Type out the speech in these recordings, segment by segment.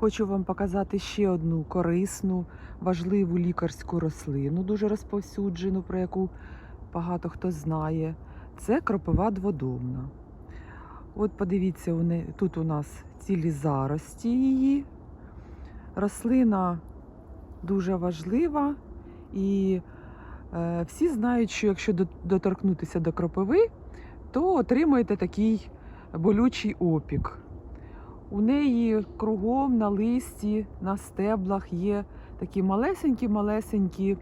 Хочу вам показати ще одну корисну, важливу лікарську рослину, дуже розповсюджену, про яку багато хто знає. Це кропива дводомна. От подивіться, тут у нас цілі зарості її. Рослина дуже важлива, і е, всі знають, що якщо доторкнутися до кропиви, то отримаєте такий болючий опік. У неї кругом на листі, на стеблах є такі малесенькі-малесенькі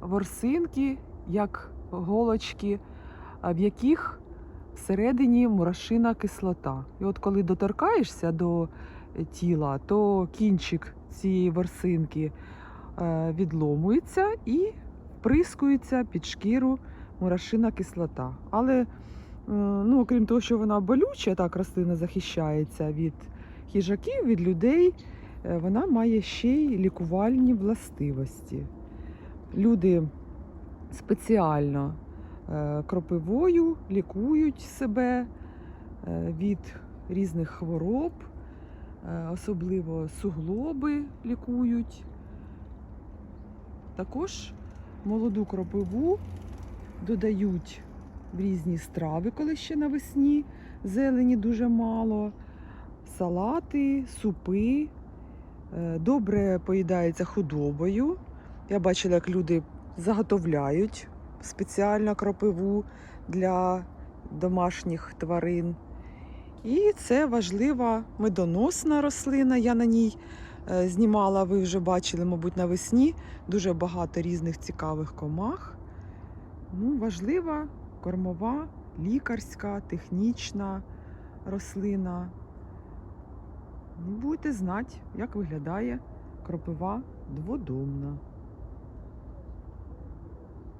ворсинки, як голочки, в яких всередині мурашина кислота. І от коли доторкаєшся до тіла, то кінчик цієї ворсинки е, відломується і вприскується під шкіру мурашина кислота. Але ну, окрім того, що вона болюча, так рослина захищається від хижаків, від людей, е, вона має ще й лікувальні властивості. Люди спеціально е, кропивою лікують себе е, від різних хвороб, е, особливо суглоби лікують. Також молоду кропиву додають в різні страви, коли ще навесні зелені дуже мало, салати, супи. Е, Добре поїдається худобою. Я бачила, як люди заготовляють спеціально кропиву для домашніх тварин. І це важлива медоносна рослина. Я на ній е, знімала, ви вже бачили, мабуть, навесні дуже багато різних цікавих комах. Ну, важлива кормова, лікарська, технічна рослина. Будете знати, як виглядає кропива дводомна.